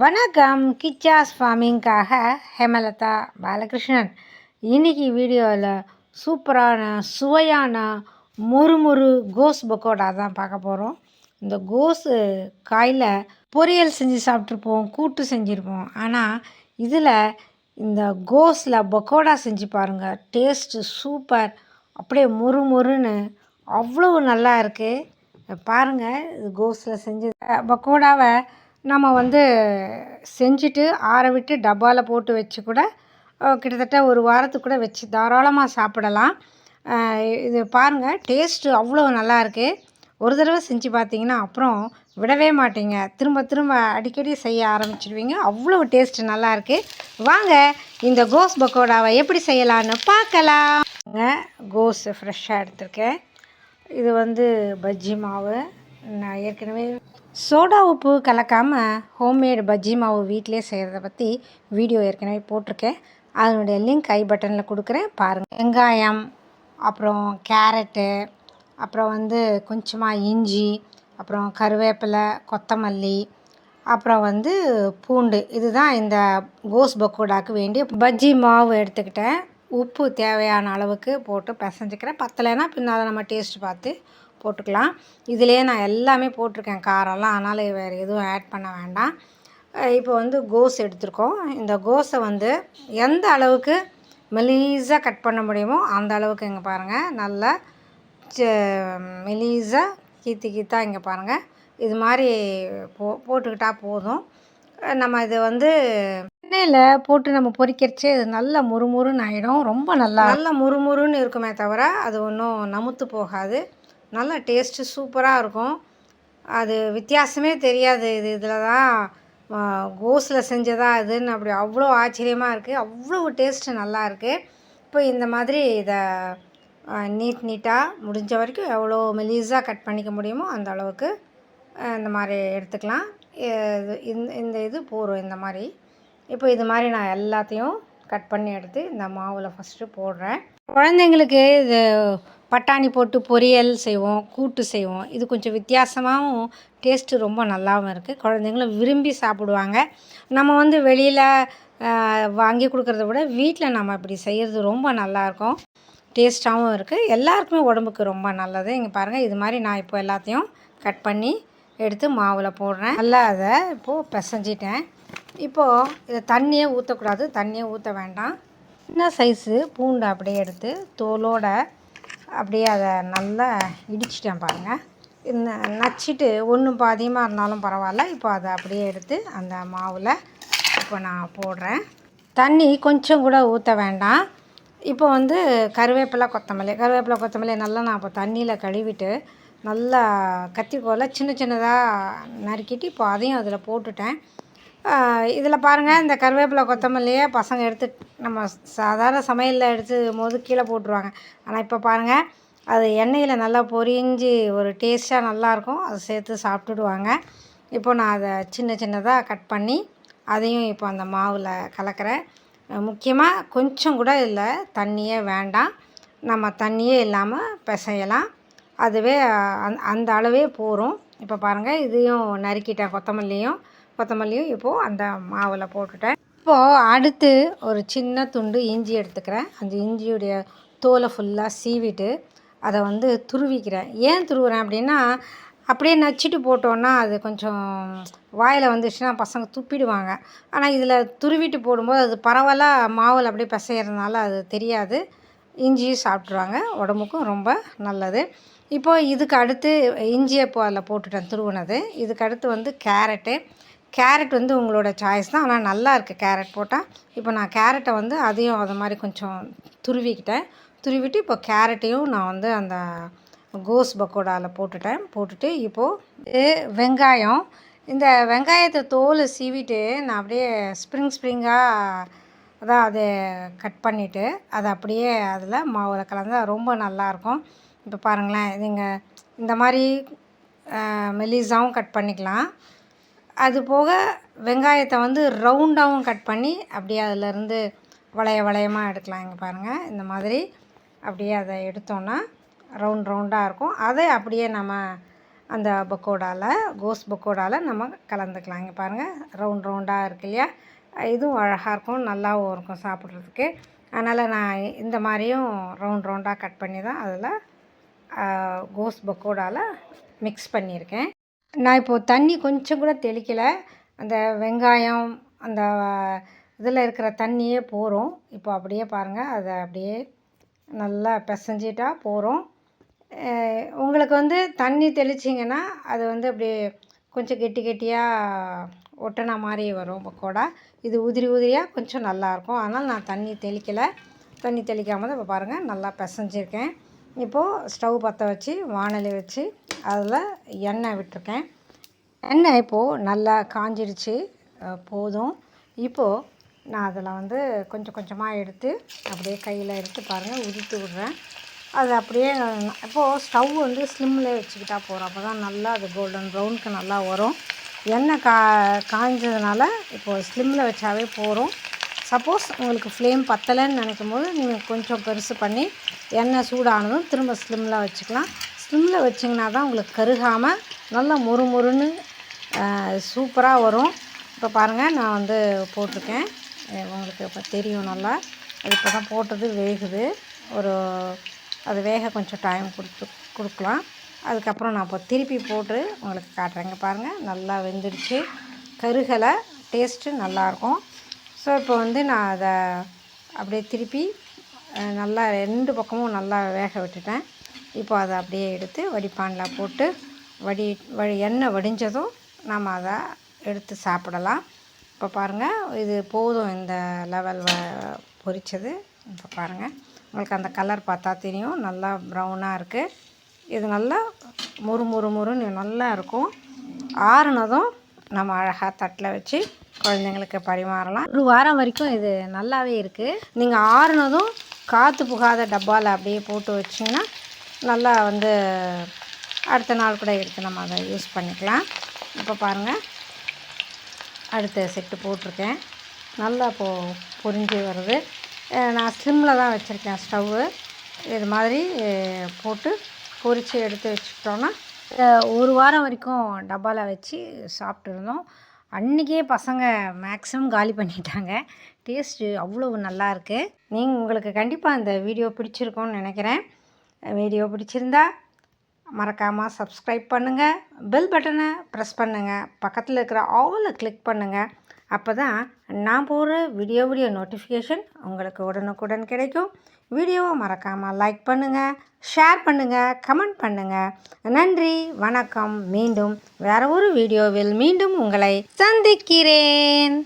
வணக்கம். கிச்சாஸ் ஃபார்மிங்காக ஹேமலதா பாலகிருஷ்ணன். இன்னைக்கு வீடியோவில் சூப்பரான சுவையான மொறுமொறு கோஸ் பக்கோடா தான் பார்க்க போகிறோம் இந்த கோஸு காயில் பொரியல் செஞ்சு சாப்பிட்ருப்போம் கூட்டு செஞ்சுருப்போம். ஆனால் இதில் இந்த கோஸில் பக்கோடா செஞ்சு பாருங்கள் டேஸ்ட்டு சூப்பர். அப்படியே முறுமுறுன்னு அவ்வளோ நல்லா இருக்குது பாருங்கள் இது கோஸில் செஞ்சு பக்கோடாவை நம்ம வந்து செஞ்சுட்டு ஆற விட்டு டப்பாவில் போட்டு வச்சு கூட கிட்டத்தட்ட ஒரு வாரத்துக்கு கூட வச்சு தாராளமாக சாப்பிடலாம். இது பாருங்கள் டேஸ்ட்டு அவ்வளோ நல்லாயிருக்கு ஒரு தடவை செஞ்சு பார்த்தீங்கன்னா அப்புறம் விடவே மாட்டீங்க. திரும்ப திரும்ப அடிக்கடி செய்ய ஆரம்பிச்சிடுவீங்க. அவ்வளோ டேஸ்ட்டு நல்லாயிருக்கு வாங்க இந்த கோஸ் பக்கோடாவை எப்படி செய்யலான்னு பார்க்கலாம். கோஸ் ஃப்ரெஷ்ஷாக எடுத்திருக்கேன். இது வந்து பஜ்ஜி மாவு. நான் ஏற்கனவே சோடா உப்பு கலக்காமல் ஹோம்மேடு பஜ்ஜி மாவு வீட்டிலே செய்கிறத பற்றி வீடியோ ஏற்கனவே போட்டிருக்கேன். அதனுடைய லிங்க் ஐ பட்டனில் கொடுக்குறேன். பாருங்கள் வெங்காயம் அப்புறம் கேரட்டு அப்புறம் வந்து கொஞ்சமாக இஞ்சி அப்புறம் கருவேப்பிலை கொத்தமல்லி அப்புறம் வந்து பூண்டு. இதுதான் இந்த கோஸ் பக்கோடாக்கு வேண்டிய பஜ்ஜி மாவு எடுத்துக்கிட்டேன். உப்பு தேவையான அளவுக்கு போட்டு பிசைஞ்சிக்கிறேன். பத்தலைன்னா பின்னால் நம்ம டேஸ்ட் பார்த்து போட்டுக்கலாம். இதிலே நான் எல்லாமே போட்டிருக்கேன். காரம்லாம் அதனால் வேறு எதுவும் ஆட் பண்ண வேண்டாம். இப்போ வந்து கோஸ் எடுத்திருக்கோம். இந்த கோஸை வந்து எந்த அளவுக்கு மெலீஸாக கட் பண்ண முடியுமோ அந்த அளவுக்கு இங்கே பாருங்கள் நல்லா மெலீஸாக கீத்து கீத்தா இங்கே பாருங்கள் இது மாதிரி போ போட்டுக்கிட்டால் போதும். நம்ம இது வந்து எண்ணெயில் போட்டு நம்ம பொரிக்கிறச்சே இது நல்ல முறுமுறுன்னு ஆகிடும் ரொம்ப நல்லா நல்லா முறுமுறுன்னு இருக்குமே தவிர அது ஒன்றும் நமுத்து போகாது. நல்ல டேஸ்ட்டு சூப்பராக இருக்கும். அது வித்தியாசமே தெரியாது. இது இதில் தான் கோஸில் செஞ்சதா இதுன்னு அப்படி அவ்வளோ ஆச்சரியமாக இருக்குது அவ்வளோ டேஸ்ட்டு நல்லா இருக்குது இப்போ இந்த மாதிரி இதை நீட் நீட்டாக முடிஞ்ச வரைக்கும் எவ்வளோ மெலீஸாக கட் பண்ணிக்க முடியுமோ அந்த அளவுக்கு இந்த மாதிரி எடுத்துக்கலாம். இது இந்த இந்த இது போகிறோம் இந்த மாதிரி. இப்போ இது மாதிரி நான் எல்லாத்தையும் கட் பண்ணி எடுத்து இந்த மாவில் ஃபஸ்ட்டு போடுறேன். குழந்தைங்களுக்கு இது பட்டாணி போட்டு பொரியல் செய்வோம் கூட்டு செய்வோம். இது கொஞ்சம் வித்தியாசமாகவும் டேஸ்ட்டு ரொம்ப நல்லாவும் இருக்குது குழந்தைங்களும் விரும்பி சாப்பிடுவாங்க. நம்ம வந்து வெளியில் வாங்கி கொடுக்குறத விட வீட்டில் நம்ம இப்படி செய்கிறது ரொம்ப நல்லாயிருக்கும். டேஸ்ட்டாகவும் இருக்குது எல்லாருக்குமே உடம்புக்கு ரொம்ப நல்லது. இங்கே பாருங்கள் இது மாதிரி நான் இப்போ எல்லாத்தையும் கட் பண்ணி எடுத்து மாவில் போடுறேன். நல்லா அதை இப்போது பிசைஞ்சிட்டேன். இப்போது இதை தண்ணியே ஊற்றக்கூடாது தண்ணியே ஊற்ற வேண்டாம். சின்ன சைஸு பூண்டு அப்படியே எடுத்து தோலோட அப்படியே அதை நல்லா இடிச்சிட்டேன் பாருங்கள் இந்த நச்சிட்டு ஒன்றும் பாதியமாக இருந்தாலும் பரவாயில்ல. இப்போ அதை அப்படியே எடுத்து அந்த மாவில் இப்போ நான் போடுறேன். தண்ணி கொஞ்சம் கூட ஊற்ற வேண்டாம். இப்போ வந்து கருவேப்பிலை கொத்தமல்லி கருவேப்பிலை கொத்தமல்லி நல்லா நான் இப்போ தண்ணியில் கழுவிட்டு நல்லா கத்திரிக்கோலை சின்ன சின்னதாக நறுக்கிட்டு இப்போ அதையும் அதில் போட்டுட்டேன். இதில் பாருங்கள் இந்த கருவேப்பிலை கொத்தமல்லியே பசங்க எடுத்து நம்ம சாதாரண சமையலில் எடுத்து போது கீழே போட்டுருவாங்க. ஆனால் இப்போ பாருங்கள் அது எண்ணெயில் நல்லா பொரிஞ்சு ஒரு டேஸ்ட்டாக நல்லாயிருக்கும் அதை சேர்த்து சாப்பிட்டுடுவாங்க. இப்போ நான் அதை சின்ன சின்னதாக கட் பண்ணி அதையும் இப்போ அந்த மாவில் கலக்கிறேன். முக்கியமாக கொஞ்சம் கூட இல்லை தண்ணியே வேண்டாம். நம்ம தண்ணியே இல்லாமல் பிசையலாம். அதுவே அந் அந்த அளவே போகும் இப்போ பாருங்கள் இதையும் நறுக்கிட்டேன் கொத்தமல்லியும். கொத்தமல்லியும் இப்போது அந்த மாவில் போட்டுட்டேன். இப்போது அடுத்து ஒரு சின்ன துண்டு இஞ்சி எடுத்துக்கிறேன். அந்த இஞ்சியுடைய தோலை ஃபுல்லாக சீவிட்டு அதை வந்து துருவிக்கிறேன். ஏன் துருவுறேன் அப்படின்னா அப்படியே நச்சிட்டு போட்டோன்னா அது கொஞ்சம் வாயில் வந்துச்சுன்னா பசங்க துப்பிடுவாங்க. ஆனால் இதில் துருவிட்டு போடும்போது அது பரவலாக மாவில் அப்படியே பிசையிறதுனால அது தெரியாது. இஞ்சியும் சாப்பிட்ருவாங்க உடம்புக்கும் ரொம்ப நல்லது. இப்போது இதுக்கு அடுத்து இஞ்சியை இப்போ அதில் போட்டுட்டேன் துருவினது. இதுக்கு அடுத்து வந்து கேரட்டு. கேரட் வந்து உங்களோட சாய்ஸ் தான். ஆனால் நல்லா இருக்குது கேரட் போட்டால் இப்போ நான் கேரட்டை வந்து அதையும் அது மாதிரி கொஞ்சம் துருவிக்கிட்டேன். துருவிட்டு இப்போ கேரட்டையும் நான் வந்து அந்த கோஸ் பக்கோடாவில் போட்டுட்டேன். போட்டுட்டு இப்போது வெங்காயம். இந்த வெங்காயத்தை தோலை சீவிட்டு நான் அப்படியே ஸ்ப்ரிங் ஸ்ப்ரிங்காக அதான் அதை கட் பண்ணிவிட்டு அதை அப்படியே அதில் மாவில் கலந்தா ரொம்ப நல்லாயிருக்கும் இப்போ பாருங்களேன் நீங்கள் இந்த மாதிரி மெலிசாவும் கட் பண்ணிக்கலாம். அது போக வெங்காயத்தை வந்து ரவுண்டாகவும் கட் பண்ணி அப்படியே அதிலேருந்து வளைய வளையமாக எடுக்கலாம் இங்கே பாருங்கள் இந்த மாதிரி அப்படியே அதை எடுத்தோன்னா ரவுண்ட் ரவுண்டாக இருக்கும். அதை அப்படியே நம்ம அந்த பக்கோடாவில் கோஸ் பக்கோடாவில் நம்ம கலந்துக்கலாம். இங்கே பாருங்கள் ரவுண்ட் ரவுண்டாக இருக்கு இல்லையா? இதுவும் அழகாக இருக்கும் நல்லாவும் இருக்கும் சாப்பிட்றதுக்கு. அதனால் நான் இந்த மாதிரியும் ரவுண்ட் ரவுண்டாக கட் பண்ணி தான் அதில் கோஸ் பக்கோடாவில் மிக்ஸ் பண்ணியிருக்கேன். நான் இப்போது தண்ணி கொஞ்சம் கூட தெளிக்கலை. அந்த வெங்காயம் அந்த இதில் இருக்கிற தண்ணியே போகிறோம் இப்போ அப்படியே பாருங்கள் அதை அப்படியே நல்லா பிசைஞ்சிட்டா போகிறோம் உங்களுக்கு வந்து தண்ணி தெளிச்சிங்கன்னா அது வந்து அப்படியே கொஞ்சம் கெட்டி கெட்டியாக ஒட்டின மாதிரி வரும் பக்கோடா இது உதிரி உதிரியாக கொஞ்சம் நல்லாயிருக்கும் அதனால் நான் தண்ணி தெளிக்கலை. தண்ணி தெளிக்காமல் தான் இப்போ பாருங்கள் நல்லா பிசைஞ்சிருக்கேன். இப்போது ஸ்டவ் பற்ற வச்சு வானலி வச்சு அதில் எண்ணெய் விட்டுருக்கேன். எண்ணெய் இப்போது நல்லா காஞ்சிருச்சு போதும். இப்போது நான் அதில் வந்து கொஞ்சம் கொஞ்சமாக எடுத்து அப்படியே கையில் எடுத்து பாருங்கள் உதித்து விடுறேன். அது அப்படியே இப்போது ஸ்டவ் வந்து ஸ்லிம்மில் வச்சுக்கிட்டா போகிறோம் அப்போ தான் நல்லா அது கோல்டன் ப்ரௌனுக்கு நல்லா வரும். எண்ணெய் கா காய்ஞ்சதுனால இப்போது ஸ்லிம்மில் வச்சாவே போகிறோம் சப்போஸ் உங்களுக்கு ஃப்ளேம் பத்தலைன்னு நினைக்கும் போது நீங்கள் கொஞ்சம் பெருசு பண்ணி எண்ணெய் சூடானதும் திரும்ப ஸ்லிம்மில் வச்சுக்கலாம். சிம்மில் வச்சிங்கன்னா தான் உங்களுக்கு கருகாமல் நல்லா மொறு மொறுன்னு சூப்பராக வரும். இப்போ பாருங்கள் நான் வந்து போட்டிருக்கேன். உங்களுக்கு இப்போ தெரியும் நல்லா. அது இப்போ தான் போட்டது வேகுது. ஒரு அது வேக கொஞ்சம் டைம் கொடுத்து கொடுக்கலாம். அதுக்கப்புறம் நான் இப்போ திருப்பி போட்டு உங்களுக்கு காட்டுறேங்க பாருங்கள் நல்லா வெந்துடுச்சு. கருகலை டேஸ்ட்டு நல்லாயிருக்கும் ஸோ இப்போ வந்து நான் அதை அப்படியே திருப்பி நல்லா ரெண்டு பக்கமும் நல்லா வேக விட்டுட்டேன். இப்போ அதை அப்படியே எடுத்து வடிப்பானில் போட்டு வடி வடி எண்ணெய் வடிஞ்சதும் நாம் அதை எடுத்து சாப்பிடலாம். இப்போ பாருங்கள் இது போதும் இந்த லெவல் பொரித்தது இப்போ பாருங்கள் உங்களுக்கு அந்த கலர் பார்த்தா தெரியும். நல்லா ப்ரௌனாக இருக்குது இது நல்லா முறு முறு முறுன்னு நல்லா இருக்கும். ஆறுனதும் நம்ம அழகாக தட்டில் வச்சு குழந்தைங்களுக்கு பரிமாறலாம். ஒரு வாரம் வரைக்கும் இது நல்லாவே இருக்குது நீங்கள் ஆறுனதும் காற்று புகாத டப்பாவில் அப்படியே போட்டு வச்சிங்கன்னா நல்லா வந்து அடுத்த நாள் கூட எடுத்து நம்ம அதை யூஸ் பண்ணிக்கலாம். இப்போ பாருங்கள் அடுத்த செட்டு போட்டிருக்கேன். நல்லா இப்போது பொரிஞ்சு வருது. நான் ஸ்லிம்மில் தான் வச்சுருக்கேன் ஸ்டவ்வு. இது மாதிரி போட்டு பொரித்து எடுத்து வச்சுக்கிட்டோன்னா ஒரு வாரம் வரைக்கும் டப்பாவில் வச்சு சாப்பிட்டுருந்தோம். அன்றைக்கே பசங்க மேக்ஸிமம் காலி பண்ணிட்டாங்க. டேஸ்ட்டு அவ்வளோ நல்லா இருக்குது நீங்கள் உங்களுக்கு கண்டிப்பாக இந்த வீடியோ பிடிச்சிருக்கோன்னு நினைக்கிறேன். வீடியோ பிடிச்சிருந்தா மறக்காமல் சப்ஸ்கிரைப் பண்ணுங்கள் பெல் பட்டனை ப்ரெஸ் பண்ணுங்கள் பக்கத்தில் இருக்கிற ஆலில் கிளிக் பண்ணுங்கள் அப்போ தான் நான் போகிற வீடியோ வீடியோ நோட்டிஃபிகேஷன் உங்களுக்கு உடனுக்குடன் கிடைக்கும். வீடியோவை மறக்காமல் லைக் பண்ணுங்கள் ஷேர் பண்ணுங்கள் கமெண்ட் பண்ணுங்கள் நன்றி வணக்கம். மீண்டும் வேறு ஒரு வீடியோவில் மீண்டும் உங்களை சந்திக்கிறேன்.